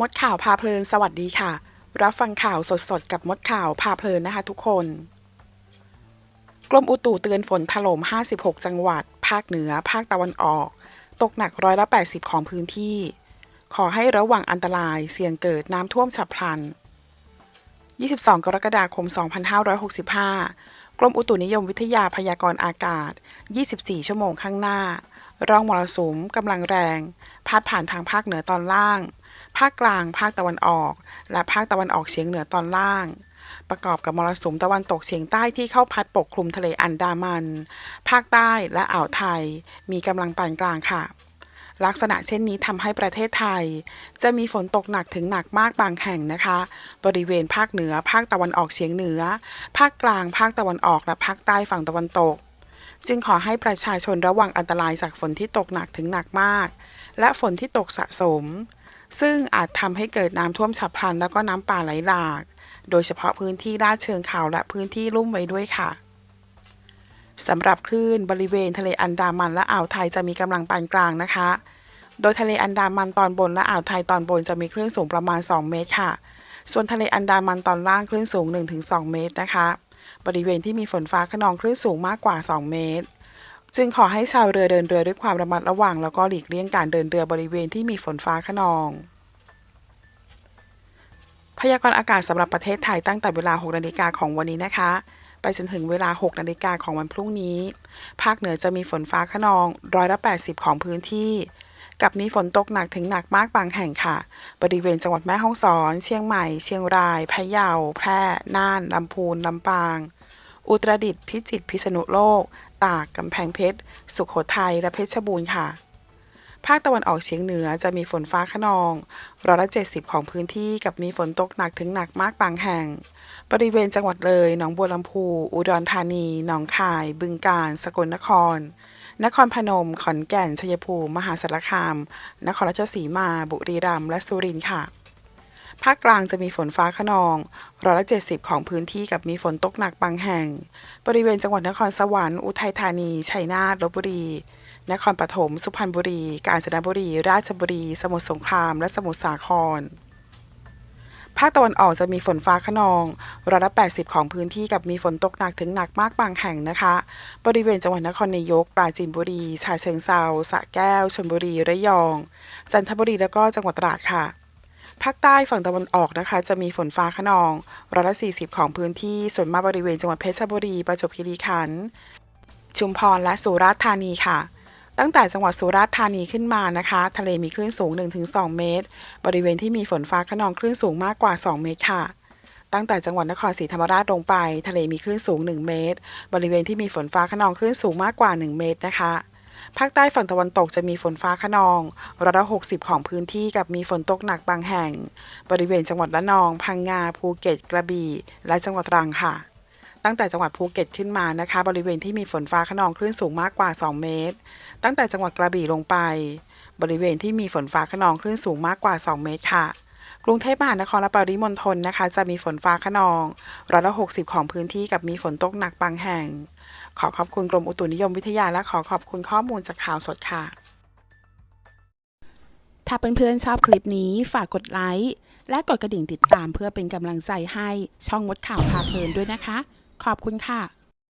มดข่าวพาเพลินสวัสดีค่ะ รับฟังข่าวสดๆ กับมดข่าวพาเพลินนะคะทุกคน กรมอุตุเตือนฝนถล่ม 56 จังหวัด ภาคเหนือ ภาคตะวันออก ตกหนักร้อยละ 80 ของพื้นที่ ขอให้ระวังอันตรายเสี่ยงเกิดน้ำท่วมฉับพลัน 22 กรกฎาคม 2565 กรมอุตุนิยมวิทยาพยากรณ์อากาศ 24 ชั่วโมงข้างหน้า ร่องมรสุมกำลังแรงพาดผ่านทางภาคเหนือตอนล่าง ภาคกลาง ภาคตะวันออก และภาคตะวันออกเฉียงเหนือตอนล่าง ประกอบกับมรสุมตะวันตกเฉียงใต้ที่เข้าพัดปกคลุมทะเลอันดามัน ภาคใต้และอ่าวไทย มีกำลังปานกลางค่ะลักษณะเช่นนี้ทำให้ประเทศไทย จะมีฝนตกหนักถึงหนักมากบางแห่งนะคะ บริเวณภาคเหนือ ภาคตะวันออกเฉียงเหนือ ภาคกลาง ภาคตะวันออกและภาคใต้ฝั่งตะวันตก จึงขอให้ประชาชนระวังอันตรายจากฝนที่ตกหนักถึงหนักมาก และฝนที่ตกสะสม ซึ่งอาจทำให้เกิดน้ำท่วมฉับพลัน แล้วก็น้ำป่าไหลหลาก โดยเฉพาะพื้นที่ลาดเชิงเขาและพื้นที่ลุ่มไว้ด้วยค่ะสำหรับคลื่นบริเวณทะเลอันดามันและอ่าวไทยจะมีกำลังปานกลางนะคะ โดยทะเลอันดามันตอนบนและอ่าวไทยตอนบนจะมีคลื่นสูงประมาณ 2 เมตรค่ะ ส่วนทะเลอันดามันตอนล่างคลื่นสูง 1-2 เมตรนะคะ บริเวณที่มีฝนฟ้าขนองคลื่นสูงมากกว่า 2 เมตร จึงขอให้ชาวเรือเดินเรือด้วยความระมัดระวัง แล้วก็หลีกเลี่ยงการเดินเรือบริเวณที่มีฝนฟ้าขนอง พยากรณ์อากาศสำหรับประเทศไทยตั้งแต่เวลา 6 นาฬิกาของวันนี้นะคะ ไปจนถึงเวลา 6 นาฬิกาของวันพรุ่งนี้ ภาคเหนือจะมีฝนฟ้าขนองร้อยละ80 ของพื้นที่กับมีฝนตกหนักถึงหนักมากบางแห่งค่ะ บริเวณจังหวัดแม่ฮ่องสอน เชียงใหม่ เชียงราย พะเยา แพร่ น่าน ลำพูน ลำปาง อุตรดิตถ์ พิจิตร พิษณุโลก ตากกำแพงเพชร สุขโขทัยและเพชรบูรณ์ค่ะ ภาคตะวันออกเฉียงเหนือจะมีฝนฟ้าขนองร้อยละ70ของพื้นที่กับมีฝนตกหนักถึงหนักมากบางแห่ง บริเวณจังหวัดเลย หนองบัวลำพู อุดรธานี หนองคาย บึงกาฬ สกลนคร นครพนม ขอนแก่น ชัยภูมิ มหาสารคาม นครราชสีมา บุรีรัมย์ และสุรินทร์ค่ะ ภาคกลางจะมีฝนฟ้าขนองร้อยละ70ของพื้นที่กับมีฝนตกหนักบางแห่ง บริเวณจังหวัดนครสวรรค์อุทัยธานี ชัยนาทลบบุรี นครปฐม สุพรรณบุรี กาญจนบุรี ราชบุรี สมุทรสงคราม และสมุทรสาคร ภาคตะวันออกจะมีฝนฟ้าขนองร้อยละ 80 ของพื้นที่กับมีฝนตกหนักถึงหนักมากบางแห่งนะคะ บริเวณจังหวัดนครนายก ปราจีนบุรีฉะเชิงเทราสระแก้ว ชลบุรี ระยอง จันทบุรี แล้วก็จังหวัดตราดค่ะ ภาคใต้ฝั่งตะวันออกนะคะ จะมีฝนฟ้าขนองร้อยละ40 ของพื้นที่ส่วนมากบริเวณจังหวัดเพชรบุรี ประจวบคีรีขันธ์ชุมพรและสุราษฎร์ธานีค่ะ ตั้งแต่จังหวัดสุราษฎร์ธานีขึ้นมานะคะ ทะเลมีคลื่นสูง 1-2 เมตร บริเวณที่มีฝนฟ้าขนองคลื่นสูงมากกว่า 2 เมตรค่ะตั้งแต่จังหวัดนครศรีธรรมราชลงไป ทะเลมีคลื่นสูง 1 เมตร บริเวณที่มีฝนฟ้าขนองคลื่นสูงมากกว่า 1 เมตรนะคะ ภาคใต้ฝั่งตะวันตกจะมีฝนฟ้าขนองร้อยละ60ของพื้นที่กับมีฝนตกหนักบางแห่ง บริเวณจังหวัดละนอง พังงา ภูเก็ต กระบี่ และจังหวัดตรังค่ะ ตั้งแต่จังหวัดภูเก็ตขึ้นมานะคะ บริเวณที่มีฝนฟ้าขนองคลื่นสูงมากกว่า 2 เมตร ตั้งแต่จังหวัดกระบี่ลงไป บริเวณที่มีฝนฟ้าขนองคลื่นสูงมากกว่า 2 เมตรค่ะ กรุงเทพมหานครและปริมณฑลนะคะ จะมีฝนฟ้าขนองร้อยละ60ของพื้นที่กับมีฝนตกหนักบางแห่ง ขอขอบคุณกรมอุตุนิยมวิทยาและขอขอบคุณข้อมูลจากข่าวสดค่ะ ถ้าเพื่อนๆชอบคลิปนี้ฝากกดไลค์และกดกระดิ่งติดตามเพื่อเป็นกำลังใจให้ช่องมดข่าวพาเพลินด้วยนะคะ ขอบคุณค่ะ